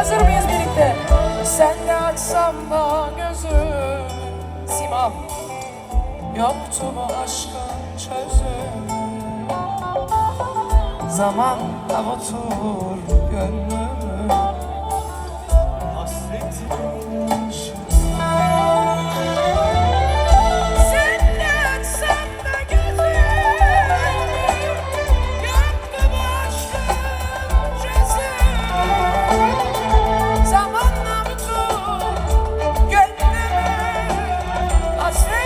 Hazır mıyız birlikte? Sen de açsam da gözüm. Simam. Yoktu bu aşkın çözüm. Zaman da otur Boston.